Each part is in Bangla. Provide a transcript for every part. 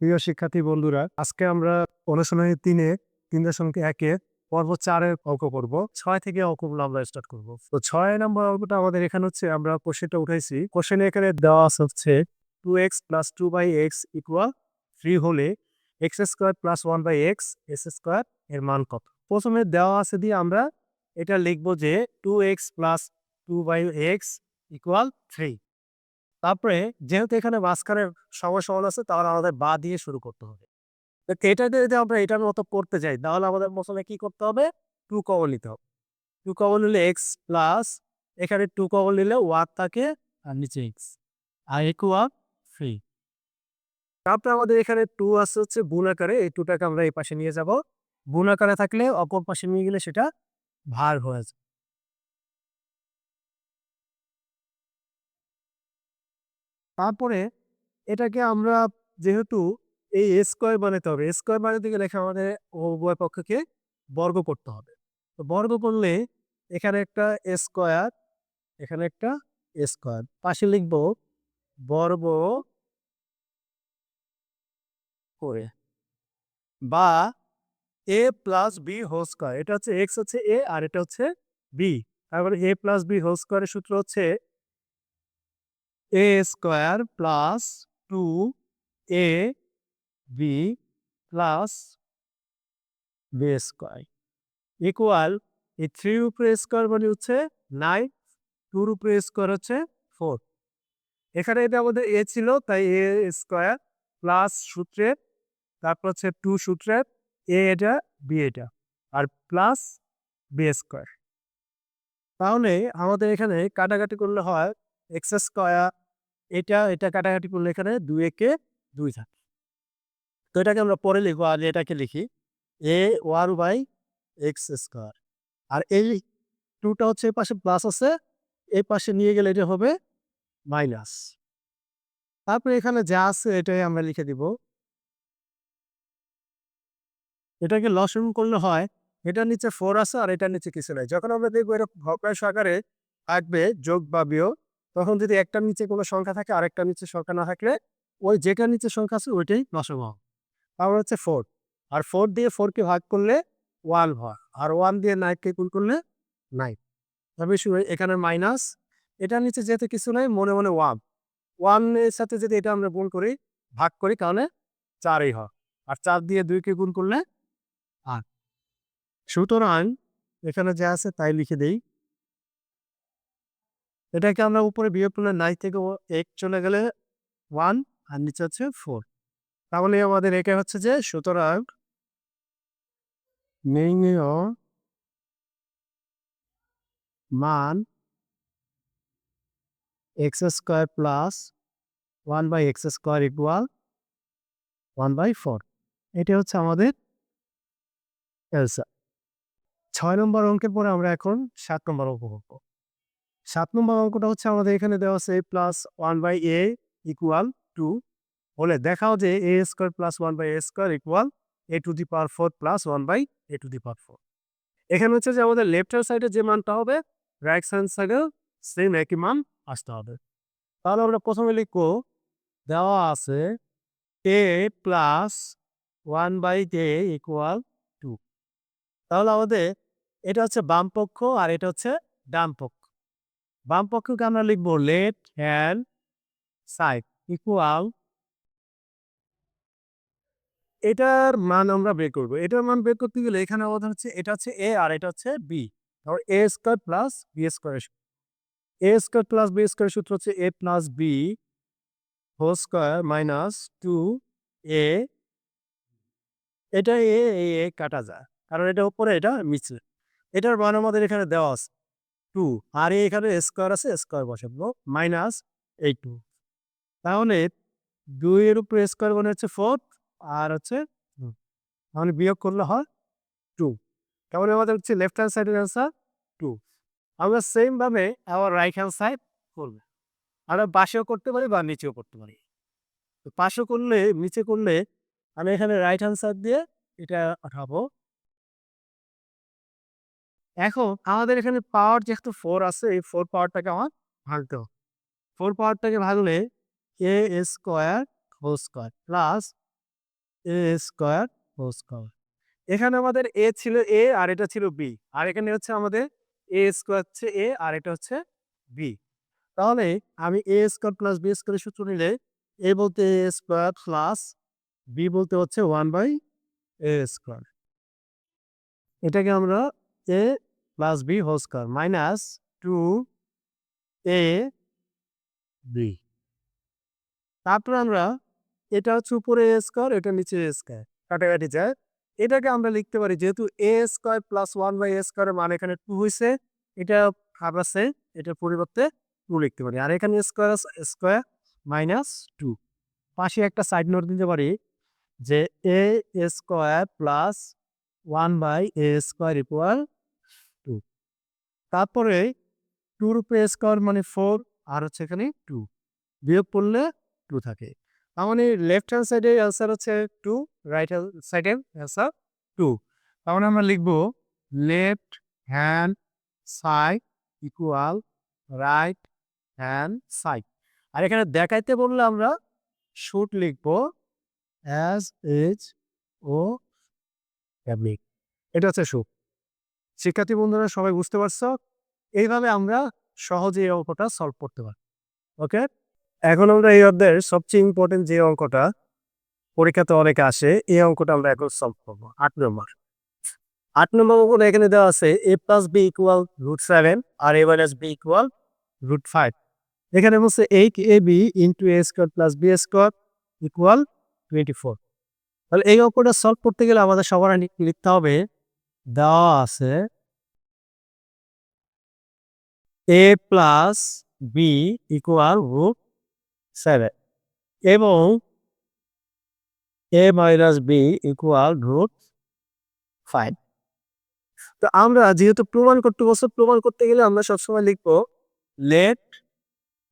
প্রিয় শিক্ষার্থী বন্ধুরা, আজকে আমরা অনুশীলনী তিনে, তিন দশমিক একে, পর্ব চারের অঙ্ক করব। ছয় থেকে অঙ্কগুলো আমরা স্টার্ট করব। তো ছয় নম্বর অঙ্কটা আমাদের এখানে হচ্ছে, আমরা কোশ্চেনটা উঠাইছি। কোশ্চেনে এখানে দেওয়া হচ্ছে two x plus two by x equal three হলে x square plus one by x s square এর মান কত? প্রথমে দেওয়া আছে দিয়ে আমরা এটা লিখব যে two x plus two by x equal three তারপরে যেহেতু এখানে মাঝখানে সময় সমান আছে, তাহলে আমাদের বা দিয়ে শুরু করতে হবে। তো এটাতে যদি আমরা এটার মতো করতে যাই, তাহলে আমাদের প্রথমে কি করতে হবে? টু কমন নিতে হবে। টু কমন নিলে এক্স প্লাস এখানে টু কমন নিলে ওয়ান থাকে, আর নিচে এক্স আর ইকুয়াল থ্রি তারপরে আমাদের এখানে টু আছে হচ্ছে গুণ আকারে, এই টুটাকে আমরা এই পাশে নিয়ে যাব। গুণ আকারে থাকলে অপর পাশে নিয়ে গেলে সেটা ভার হয়ে যাবে। তারপরে এটাকে আমরা যেহেতু এই স্কোয়ার বানাতে হবে স্কোয়ার বানাতে গেলে আমাদের উভয় পক্ষকে বর্গ করতে হবে। তো বর্গ করলে এখানে একটা স্কোয়ার এখানে একটা স্কোয়ার পাশে লিখব বর্গ করে বা a plus b whole square এটা হচ্ছে এক্স হচ্ছে এ আর এটা হচ্ছে বি তারপরে এ প্লাস বি হোল স্কোয়ারের সূত্র হচ্ছে a square plus two a b plus b square equal এই থ্রির উপরে স্কোয়ার মানে হচ্ছে নাইন টুর উপরে স্কোয়ার হচ্ছে ফোর এখানে এটা আমাদের এ ছিল, তাই এ স্কোয়ার প্লাস সূত্রের তারপর হচ্ছে টু সূত্রের এ এটা বি এটা, আর প্লাস বি স্কোয়ার তাহলে আমাদের এখানে কাটাকাটি করলে হয় এক্স স্কোয়ার এটা এটা কাটাকাটি করলে এখানে দুই একে দুই থাকে। তো এটাকে আমরা পরে লিখব আর এটাকে লিখি। এ ওয়ার বাই এক্স স্কোয়ার। আর এই টুটা হচ্ছে এই পাশে প্লাস আছে এই পাশে নিয়ে গেলে এটা হবে মাইনাস। তারপরে এখানে যা আছে এটাই আমরা লিখে দিব। এটাকে লসন করলে হয় এটার নিচে ফোর আছে আর এটার নিচে কিছু নাই। যখন আমরা দেখব এটা ভগ্নাংশ আকারে থাকবে যোগ বা বিয়োগ তখন যদি একটার নিচে কোনো সংখ্যা থাকে আরেকটার নিচে সংখ্যা না থাকলে ওই যেটার নিচে সংখ্যা আছে, ওইটাই লসম হবে। তারপর হচ্ছে ফোর আর ফোর দিয়ে ফোরকে ভাগ করলে ওয়ান হয়। আর ওয়ান দিয়ে নাইটকে গুণ করলে নাইট তবে এখানে মাইনাস এটার নিচে যেহেতু কিছু নাই, মনে মনে ওয়ান ওয়ানের সাথে যদি এটা আমরা গুণ করি, ভাগ করি, তাহলে চারই হয়। আর চার দিয়ে দুইকে গুণ করলে আট। সুতরাং এখানে যা আছে তাই লিখে দেই। এটাকে আমরা উপরে বিয়োগ করলে নাই থেকে এক চলে গেলে ওয়ান আর নিচে হচ্ছে ফোর তাহলে আমাদের একে হচ্ছে যে সুতরাং মান x square plus one by x square equal one by four এটা হচ্ছে আমাদের অ্যান্সার ছয় নম্বর অঙ্কের পরে আমরা এখন সাত নম্বর অঙ্ক করব। সাত নম্বর অঙ্কটা হচ্ছে আমাদের এখানে দেওয়া আছে plus one by a equal two হলে দেখাও যে a square plus one by a square equal a to the power four plus one by a to the power four এখানে হচ্ছে যে আমাদের লেফট হ্যান্ড সাইডে যে মানটা হবে রাইট হ্যান্ড সাইডেও সেম একই মান আসতে হবে। তাহলে আমরা প্রথমে লিখব, দেওয়া আছে a plus one by a equal two তাহলে আমাদের, এটা হচ্ছে বাম পক্ষ আর এটা হচ্ছে ডান পক্ষ। বাম পক্ষকে আমরা লিখব লেফট হ্যান্ড সাইড ইকুয়াল এটার মান আমরা বের করব। এটার মান বের করতে গেলে এখানে আমাদের হচ্ছে, এটা হচ্ছে এ আর এটা হচ্ছে বি। তারপর a square plus b square a square plus b square সূত্র হচ্ছে a plus b whole square minus two a. এটা এ এ কাটা যায়। কারণ এটা উপরে, এটা নিচে। এটার মান আমাদের এখানে দেওয়া আছে। টু। আর এখানে স্কোয়ার আছে, স্কোয়ার বসাবো। মাইনাস এই টু। তাহলে দুইয়ের উপরে স্কোয়ার মানে হচ্ছে ফোর, আর হচ্ছে তাহলে বিয়োগ করলে হয় টু। তাহলে আমাদের হচ্ছে লেফট হ্যান্ড সাইডের অ্যান্সার টু। আমরা সেমভাবে আবার রাইট হ্যান্ড সাইড করবে। আমরা পাশেও করতে পারি বা নিচেও করতে পারি। তো পাশে করলে, নিচে করলে, আমি এখানে রাইট হ্যান্ড সাইড দিয়ে এটা উঠাবো। এখন আমাদের এখানে পাওয়ার যেহেতু ফোর আছে, এই ফোর পাওয়ারটাকে আমার ভাঙতে হবে। ফোর পাওয়ারটাকে ভাঙলে a square whole square plus a square whole square এখানে আমাদের এ ছিল এ আর এটা ছিল বি আর এখানে হচ্ছে আমাদের এ স্কোয়ার হচ্ছে এ আর এটা হচ্ছে বি তাহলে আমি এ স্কোয়ার প্লাস বি স্কোয়ারের সূত্র নিলে এ বলতে এ স্কোয়ার প্লাস বি বলতে হচ্ছে ওয়ান বাই এ স্কোয়ার এটাকে আমরা a plus b whole square minus two a b তারপর আমরা এটা হচ্ছে উপরে এ স্কোয়ার এটা নিচে এ স্কোয়ার কাটাকাটি যায়। এটাকে আমরা লিখতে পারি যেহেতু a square plus one by a স্কোয়ারের মান এখানে টু হয়েছে এটা হাফ আছে, এটার পরিবর্তে টু লিখতে পারি। আর এখানে স্কোয়ার স্কোয়ার মাইনাস টু পাশে একটা সাইড নোট দিতে পারি যে a square plus one by a square equal তারপরে টুর উপরে স্কোয়ার মানে ফোর আর হচ্ছে এখানে টু বিয়োগ করলে টু থাকে। তার মানে লেফট হ্যান্ড সাইডে অ্যান্সার হচ্ছে টু রাইট হ্যান্ড সাইডে অ্যান্সার টু তার মানে আমরা লিখব left hand side equal right hand side আর এখানে দেখাইতে বললে আমরা শুট লিখব অ্যাজ এজ ও এটা হচ্ছে শুট শিক্ষার্থী বন্ধুরা, সবাই বুঝতে পারছ? এইভাবে আমরা সহজে এই অঙ্কটা সলভ করতে পারি ওকে এখন আমরা এই অধ্যায়ের সবচেয়ে ইম্পর্টেন্ট যে অঙ্কটা, পরীক্ষাতে অনেকে আসে, এই অঙ্কটা আমরা এখন সলভ করব। আট নম্বর। আট নম্বর অঙ্কটা এখানে দেওয়া আছে a plus b equal root seven R a minus b equal root five এখানে বলছে eight a b into a square plus b square equal twenty four তাহলে এই অঙ্কটা সলভ করতে গেলে আমাদের সবার লিখতে হবে? দেওয়া আছে a plus b equal root seven এবং a minus b equal root five তো আমরা যেহেতু প্রমাণ করতে বলছে, প্রমাণ করতে গেলে আমরা সবসময় লিখব লেট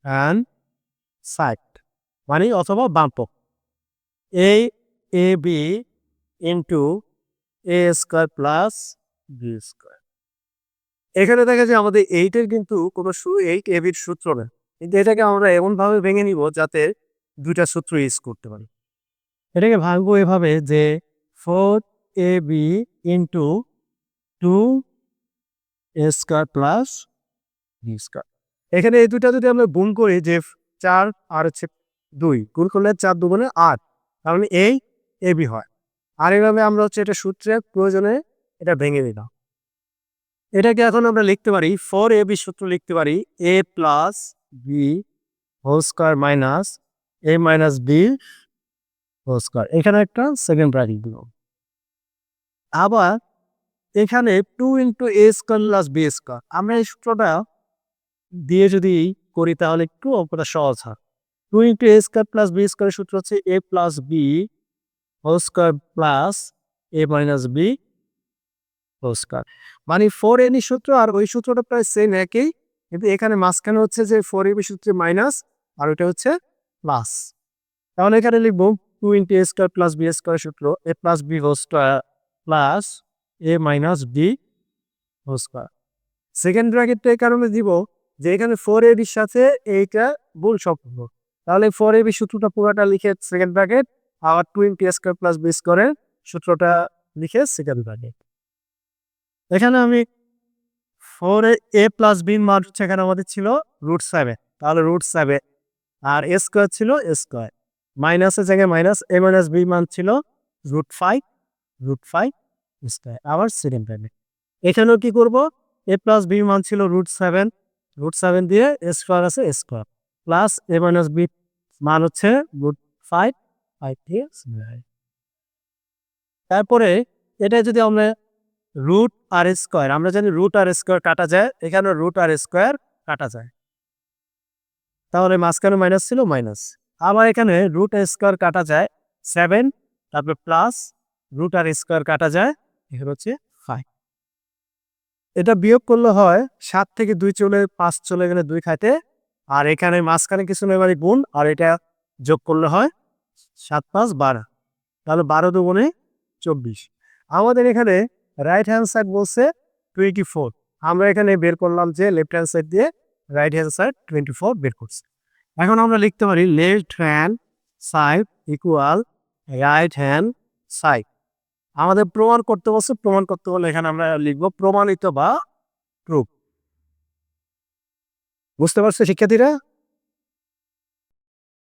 হ্যান্ড সাইট মানে অথবা বামপক a a b into a square plus b square এখানে দেখা যায় আমাদের এইটের কিন্তু কোনো এইট এ বির সূত্র না কিন্তু এটাকে আমরা এমনভাবে ভেঙে নিব যাতে দুইটা সূত্র ইউজ করতে পারি। এটাকে ভাঙবো এভাবে যে four a b into two a square plus b square এখানে এই দুটা যদি আমরা গুণ করি যে চার আর হচ্ছে দুই, গুণ করলে চার দুগুণে আট কারণ এই এ বি হয়। আর এইভাবে আমরা হচ্ছে এটা সূত্রে প্রয়োজনে এটা ভেঙে দিলাম। এটাকে এখন আমরা লিখতে পারি ফোর এ বি সূত্র লিখতে পারি a plus b whole square minus a minus b whole square এখানে একটা সেকেন্ড ব্র্যাকেট দিল আবার এখানে two into a square plus b square আমরা এই সূত্রটা দিয়ে যদি করি তাহলে একটু অঙ্কটা সহজ হয়। Two into a square plus b স্কোয়ারের সূত্র হচ্ছে a plus b whole square plus a minus b whole square মানে ফোর এনি সূত্র আর ওই সূত্রটা প্রায় সেম একই, কিন্তু এখানে মাঝখানে হচ্ছে যে ফোর এবি সূত্রে মাইনাস আর ওইটা হচ্ছে প্লাস তাহলে এখানে লিখব two into a square plus b square সূত্র a plus b whole square plus a minus b whole square second ব্র্যাকেটটা এই কারণে দিব যে এখানে ফোর এবির সাথে এইটা ভুল সম্পর্ক তাহলে ফোর এবি সূত্রটা পুরোটা লিখে সেকেন্ড ব্র্যাকেট আবার two into square plus b স্কোয়ারের সূত্রটা লিখে সেকেন্ড ব্র্যাকেট এখানে আমি ফোর এ প্লাস বির মান হচ্ছে এখানে আমাদের ছিল রুট সেভেন তাহলে রুট সেভেন আর এ স্কোয়ার ছিল এ স্কোয়ার মাইনাসের জায়গায় মাইনাস এ মাইনাস বি মান ছিল root five root five square আবার সেকেন্ড ব্র্যাকেট এখানেও কি করব? এ প্লাস বি মান ছিল রুট সেভেন রুট সেভেন দিয়ে এ স্কোয়ার আছে square plus a minus b মান হচ্ছে রুট ফাইভ তারপরে এটা যদি আমরা রুট আর স্কোয়ার আমরা জানি রুট আর স্কোয়ার কাটা যায় এখানে রুট আর স্কোয়ার কাটা যায়। তাহলে মাঝখানে মাইনাস ছিল মাইনাস আবার এখানে রুট স্কোয়ার কাটা যায় সেভেন তারপরে প্লাস রুট আর স্কোয়ার কাটা যায়, এখানে হচ্ছে ফাইভ এটা বিয়োগ করলে হয় সাত থেকে দুই চলে, পাঁচ চলে গেলে দুই খাইতে, আর এখানে মাঝখানে কিছু নেই গুণ, আর এটা যোগ করলে হয় সাত পাঁচ বারো। তাহলে বারো দুগুণে চব্বিশ। আমাদের এখানে রাইট হ্যান্ড সাইড বলছে টোয়েন্টি ফোর আমরা এখানে বের করলাম যে লেফট হ্যান্ড সাইড দিয়ে right hand side twenty four বের করছে। এখন আমরা লিখতে পারি left hand side equal right hand side আমাদের প্রমাণ করতে বলছে, প্রমাণ করতে হলে এখানে আমরা লিখব প্রমাণিত বা প্রুফ বুঝতে পারছ শিক্ষার্থীরা?